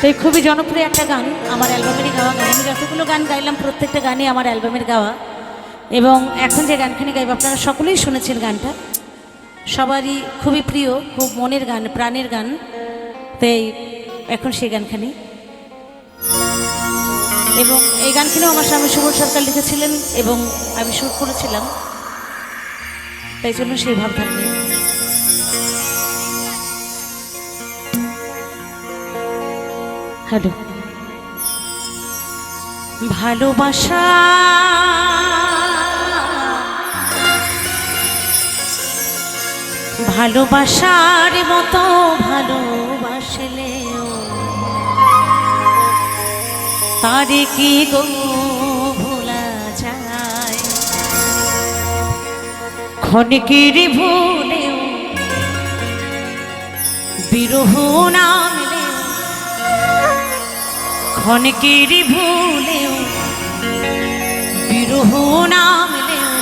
তো খুবই জনপ্রিয় একটা গান আমার অ্যালবামেরই গাওয়া। গান আমি যতগুলো গান গাইলাম, প্রত্যেকটা গানই আমার অ্যালবামের গাওয়া। এবং এখন যে গানখানি গাইব, আপনারা সকলেই শুনেছেন গানটা। সবারই খুবই প্রিয়, খুব মনের গান, প্রাণের গান। তাই এখন সেই গানখানি। এবং এই গানখানিও আমার স্বামী সুবল সরকার লিখেছিলেন এবং আমি শুট করেছিলাম। তাই জন্য সেই ভাব থাকবে হ্যালো। ভালোবাসা। ভালোবাসার মতো ভালোবাসলেও তারে কি গো ভোলা যায়? ক্ষণিকের ভুলেও বিরহ নামলেও ক্ষণিকের ভুলেও বিরহ নামলেও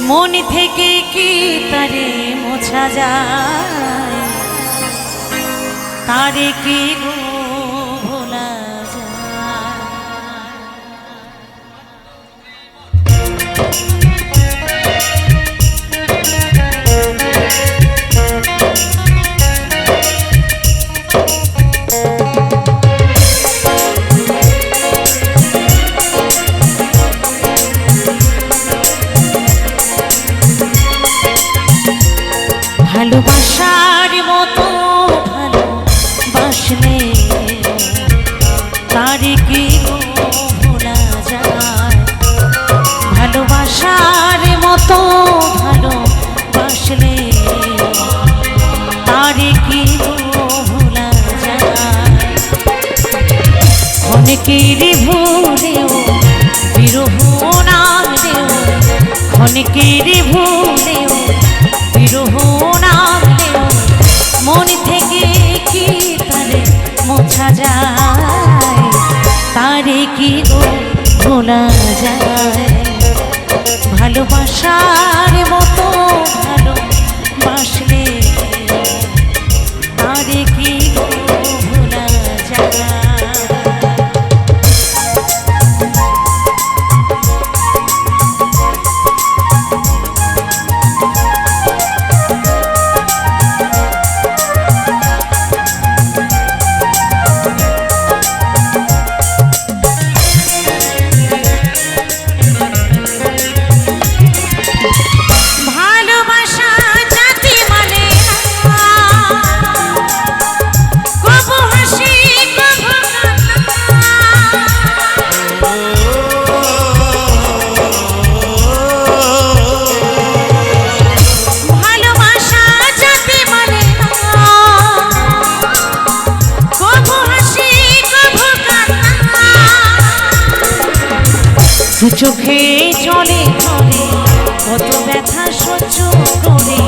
মন থেকে কি তারে মোছা যায়? তারে কি গো ভোলা ভালোবাসার মতো কি ভোলা ভুলেও বিরহ নামলেও অনেকের ভুলেও চোখে চলে চলে কত ব্যথা সহ্য করে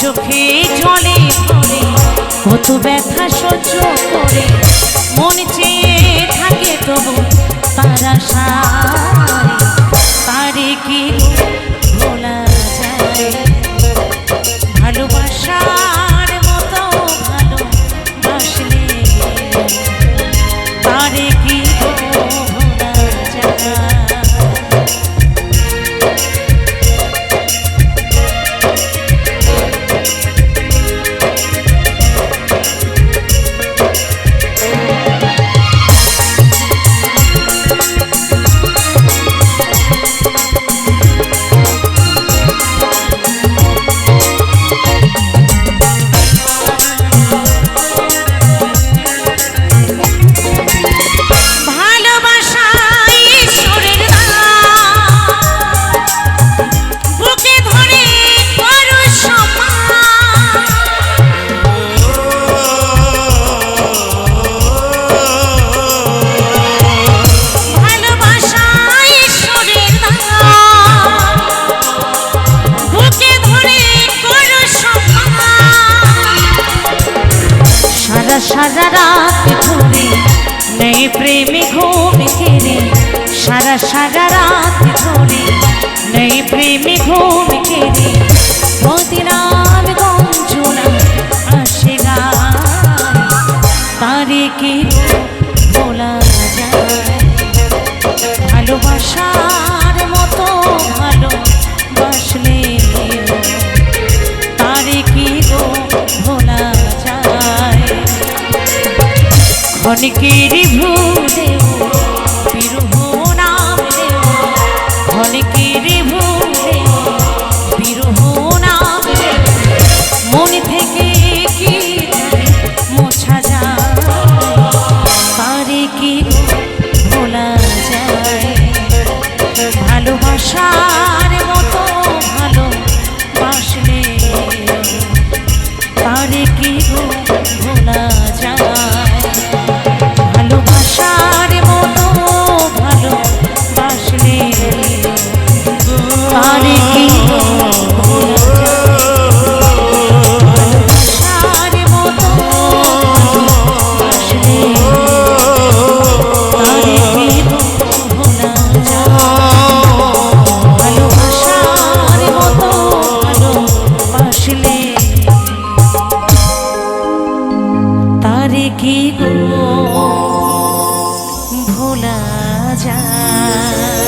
চোখে চলে চলে কত ব্যথা সহ্য করে, মন চেয়ে থাকে তবু তারা সায় রাত ধরে নেই প্রেমে ঘুম কেড়ে সারা সারা রাত ধরে, নেই প্রেমে ঘুম কেড়ে মদিনার গঞ্জনা আসে গায় তারে কি ভোলা যায়। ভালোবাসার ক্ষণিকের ভুলে বিরহ নাম রে ক্ষণিকের ভুলে বিরহ নাম রে মন থেকে কি জানি মোছা যায় কি ভালোবাসার মতো ভালো বাসলে কি গো? ভোলা যায়।